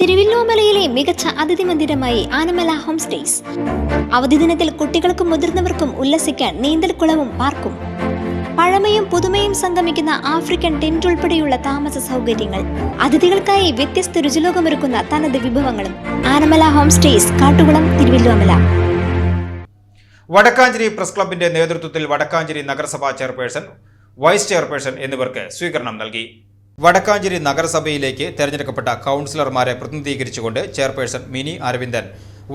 തിരുവില്ലോമലയിലെ മികച്ച അതിഥി മന്ദിരമായി Anamala home stays. അവധി ദിനത്തിൽ കുട്ടികൾക്കും മുതിർന്നവർക്കും ഉല്ലസിക്കാൻ നീന്തൽക്കുളവും പാർക്കും. പഴമയും പുതുമയും സംഗമിക്കുന്ന ആഫ്രിക്കൻ ടെന്റ് ഉൾപ്പെടെയുള്ള താമസ സൗകര്യങ്ങൾ അതിഥികൾക്കായി വ്യത്യസ്ത രുചിലോകമൊരുക്കുന്ന തനത് വിഭവങ്ങളും. Anamala home stays Kattukulam Thiruvilwamala. Vadakkanchery press ക്ലബിന്റെ നേതൃത്വത്തിൽ വടക്കാഞ്ചേരി നഗരസഭാ ചെയർപേഴ്സൺ വൈസ് ചെയർപേഴ്സൺ എന്നിവർക്ക് സ്വീകരണം നൽകി. വടക്കാഞ്ചേരി നഗരസഭയിലേക്ക് തെരഞ്ഞെടുക്കപ്പെട്ട കൗൺസിലർമാരെ പ്രതിനിധീകരിച്ചുകൊണ്ട് chairperson Mini Aravindan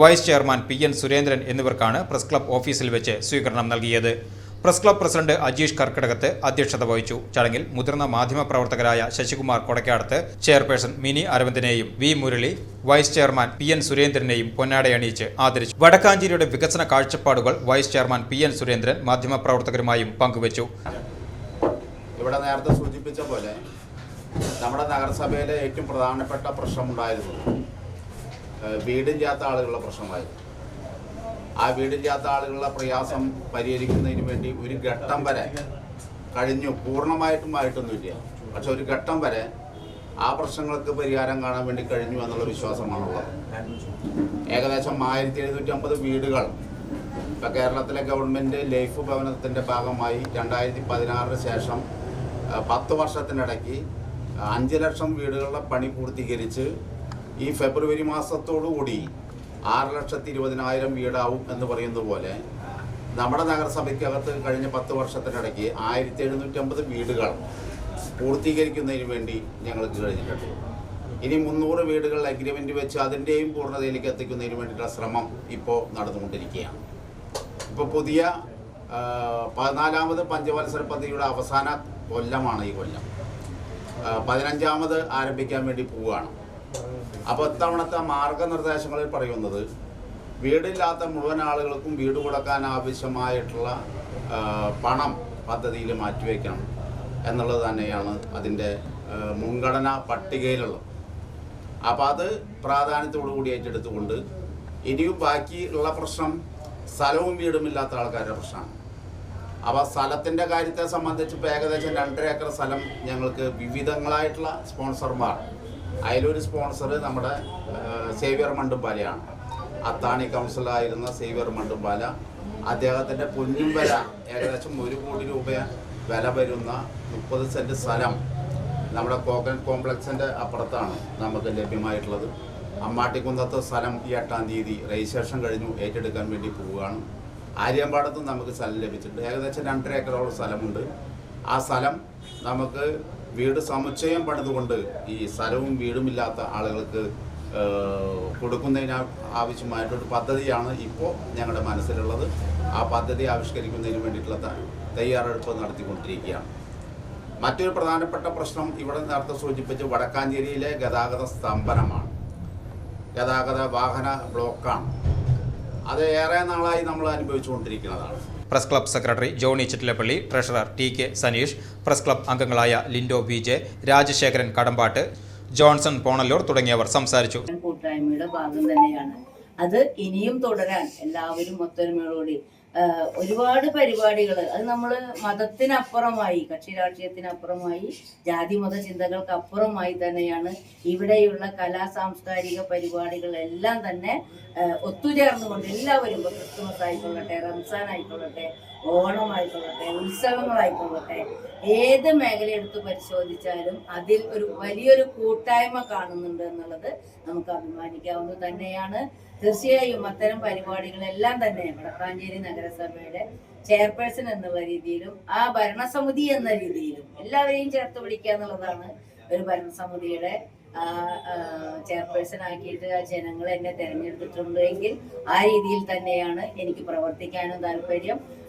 vice chairman P N Surendran എന്നിവർക്കാണ് പ്രസ് ക്ലബ് ഓഫീസിൽ വെച്ച് സ്വീകരണം നൽകിയത്. Press club president Ajeesh Karkidakath അധ്യക്ഷത വഹിച്ചു. ചടങ്ങിൽ മുതിർന്ന മാധ്യമപ്രവർത്തകരായ Sasikumar Kodakkadath chairperson Mini അരവിന്ദനെയും V Murali vice chairman P N സുരേന്ദ്രനെയും പൊന്നാടയണിയിച്ച് ആദരിച്ചു. വടക്കാഞ്ചേരിയുടെ വികസന കാഴ്ചപ്പാടുകൾ vice chairman P N Surendran മാധ്യമപ്രവർത്തകരുമായും പങ്കുവച്ചു. ഇവിടെ നേരത്തെ സൂചിപ്പിച്ച പോലെ നമ്മുടെ നഗരസഭയിലെ ഏറ്റവും പ്രധാനപ്പെട്ട പ്രശ്നമുണ്ടായിരുന്നു. വീടില്ലാത്ത ആളുകളുടെ പ്രശ്നമായിരുന്നു. ആ വീടില്ലാത്ത ആളുകളുടെ പ്രയാസം പരിഹരിക്കുന്നതിന് വേണ്ടി ഒരു ഘട്ടം വരെ കഴിഞ്ഞു. പൂർണമായിട്ടും ആയിട്ടൊന്നുമില്ല. പക്ഷെ ഒരു ഘട്ടം വരെ ആ പ്രശ്നങ്ങൾക്ക് പരിഹാരം കാണാൻ വേണ്ടി കഴിഞ്ഞു എന്നുള്ള വിശ്വാസമാണുള്ളത്. ഏകദേശം ആയിരത്തി എഴുന്നൂറ്റി അമ്പത് വീടുകൾ ഇപ്പം കേരളത്തിലെ ഗവൺമെന്റ് ലൈഫ് ഭവനത്തിന്റെ ഭാഗമായി രണ്ടായിരത്തി പതിനാറിന് ശേഷം പത്ത് വർഷത്തിനിടയ്ക്ക് അഞ്ച് ലക്ഷം വീടുകളുടെ പണി പൂർത്തീകരിച്ച് ഈ ഫെബ്രുവരി മാസത്തോടുകൂടി ആറ് ലക്ഷത്തി ഇരുപതിനായിരം വീടാവും എന്ന് പറയുന്ന പോലെ നമ്മുടെ നഗരസഭയ്ക്കകത്ത് കഴിഞ്ഞ പത്ത് വർഷത്തിനിടയ്ക്ക് ആയിരത്തി എഴുന്നൂറ്റമ്പത് വീടുകൾ പൂർത്തീകരിക്കുന്നതിന് വേണ്ടി ഞങ്ങൾക്ക് കഴിഞ്ഞിട്ടുണ്ട്. ഇനി മുന്നൂറ് വീടുകൾ അഗ്രിമെന്റ് വെച്ച് അതിന്റെയും പൂർണതയിലേക്ക് എത്തിക്കുന്നതിന് വേണ്ടിയിട്ടുള്ള ശ്രമം ഇപ്പോൾ നടന്നുകൊണ്ടിരിക്കുകയാണ്. ഇപ്പോൾ പുതിയ പതിനാലാമത് പഞ്ചവത്സര പദ്ധതിയുടെ അവസാന കൊല്ലമാണ് ഈ കൊല്ലം. പതിനഞ്ചാമത് ആരംഭിക്കാൻ വേണ്ടി പോവുകയാണ്. അപ്പോൾ ഇത്തവണത്തെ മാർഗനിർദ്ദേശങ്ങളിൽ പറയുന്നത് വീടില്ലാത്ത മുഴുവൻ ആളുകൾക്കും വീട് കൊടുക്കാൻ ആവശ്യമായിട്ടുള്ള പണം പദ്ധതിയിൽ മാറ്റിവെക്കണം എന്നുള്ളത് തന്നെയാണ് അതിന്റെ മുൻഗണനാ പട്ടികയിലുള്ളത്. അപ്പോൾ അത് പ്രാധാന്യത്തോടു കൂടി ഏറ്റെടുത്തുകൊണ്ട് ഇനിയും ബാക്കിയുള്ള പ്രശ്നം സ്ഥലവും വീടുമില്ലാത്ത ആൾക്കാരുടെ പ്രശ്നമാണ്. അപ്പോൾ സ്ഥലത്തിന്റെ കാര്യത്തെ സംബന്ധിച്ച് ഇപ്പോൾ ഏകദേശം രണ്ടര ഏക്കർ സ്ഥലം ഞങ്ങൾക്ക് വിവിധങ്ങളായിട്ടുള്ള സ്പോൺസർമാർ. അതിലൊരു സ്പോൺസർ നമ്മുടെ സേവിയർ മണ്ടുംപാലയാണ് അത്താണി കൗൺസിലായിരുന്ന സേവിയർ മണ്ടുംപാല അദ്ദേഹത്തിന്റെ പൊന്നും വില ഏകദേശം ഒരു കോടി രൂപ വില വരുന്ന മുപ്പത് സെന്റ് സ്ഥലം നമ്മുടെ കോക്കൻ കോംപ്ലക്സിന്റെ അപ്പുറത്താണ് നമുക്ക് ലഭ്യമായിട്ടുള്ളത്. അമ്മാട്ടിക്കുന്നത്ത് സ്ഥലം ഈ എട്ടാം തീയതി രജിസ്ട്രേഷൻ കഴിഞ്ഞു. ഏറ്റെടുക്കാൻ വേണ്ടി പോവുകയാണ്. ആര്യമ്പാടത്തും നമുക്ക് സ്ഥലം ലഭിച്ചിട്ടുണ്ട്. ഏകദേശം രണ്ടര ഏക്കറോളം സ്ഥലമുണ്ട്. ആ സ്ഥലം നമുക്ക് വീട് സമുച്ചയം പണിതുകൊണ്ട് ഈ സ്ഥലവും വീടുമില്ലാത്ത ആളുകൾക്ക് കൊടുക്കുന്നതിന് ആവശ്യമായിട്ടൊരു പദ്ധതിയാണ് ഇപ്പോൾ ഞങ്ങളുടെ മനസ്സിലുള്ളത്. ആ പദ്ധതി ആവിഷ്കരിക്കുന്നതിന് വേണ്ടിയിട്ടുള്ള തയ്യാറെടുപ്പ് നടത്തിക്കൊണ്ടിരിക്കുകയാണ്. മറ്റൊരു പ്രധാനപ്പെട്ട പ്രശ്നം ഇവിടെ നേരത്തെ സൂചിപ്പിച്ച് വടക്കാഞ്ചേരിയിലെ ഗതാഗത സ്തംഭനമാണ്. ഗതാഗത വാഹന ബ്ലോക്കാണ്. അത് ഏറെ നാളായി നമ്മൾ അനുഭവിച്ചുകൊണ്ടിരിക്കുന്നതാണ്. Press club secretary Johny Chittilappilly treasurer T K Saneesh press club അംഗങ്ങളായ Lindo V J Rajasekharan Kadambattu Johnson Ponnallur തുടങ്ങിയവർ സംസാരിച്ചു. കൂട്ടായ്മയുടെ ഭാഗം തന്നെയാണ്. അത് ഇനിയും തുടരാൻ എല്ലാവരും ഒത്തൊരുമയോടുകൂടി ഒരുപാട് പരിപാടികൾ അത് നമ്മൾ മതത്തിനപ്പുറമായി കക്ഷി രാഷ്ട്രീയത്തിനപ്പുറമായി ജാതി മത ചിന്തകൾക്ക് അപ്പുറമായി തന്നെയാണ് ഇവിടെയുള്ള കലാ സാംസ്കാരിക പരിപാടികളെല്ലാം തന്നെ ഒത്തുചേർന്നുകൊണ്ട് എല്ലാവരും ഇപ്പോൾ ക്രിസ്തുമസ് ആയിക്കൊള്ളട്ടെ റംസാൻ ആയിക്കൊള്ളട്ടെ ഓണം ആയിക്കൊള്ളട്ടെ ഉത്സവങ്ങളായിക്കൊള്ളട്ടെ ഏത് മേഖല എടുത്ത് പരിശോധിച്ചാലും അതിൽ ഒരു വലിയൊരു കൂട്ടായ്മ കാണുന്നുണ്ട് എന്നുള്ളത് നമുക്ക് അഭിമാനിക്കാവുന്നത് തന്നെയാണ്. തീർച്ചയായും അത്തരം പരിപാടികളെല്ലാം തന്നെ വടക്കാഞ്ചേരി നഗരസഭയുടെ ചെയർപേഴ്സൺ എന്നുള്ള രീതിയിലും ആ ഭരണസമിതി എന്ന രീതിയിലും എല്ലാവരെയും ചേർത്ത് പിടിക്കുക എന്നുള്ളതാണ് ഒരു ഭരണസമിതിയുടെ ചെയർപേഴ്സൺ ആക്കിയിട്ട് ആ ജനങ്ങൾ എന്നെ തെരഞ്ഞെടുത്തിട്ടുണ്ട് എങ്കിൽ ആ രീതിയിൽ തന്നെയാണ് എനിക്ക് പ്രവർത്തിക്കാനും താല്പര്യം.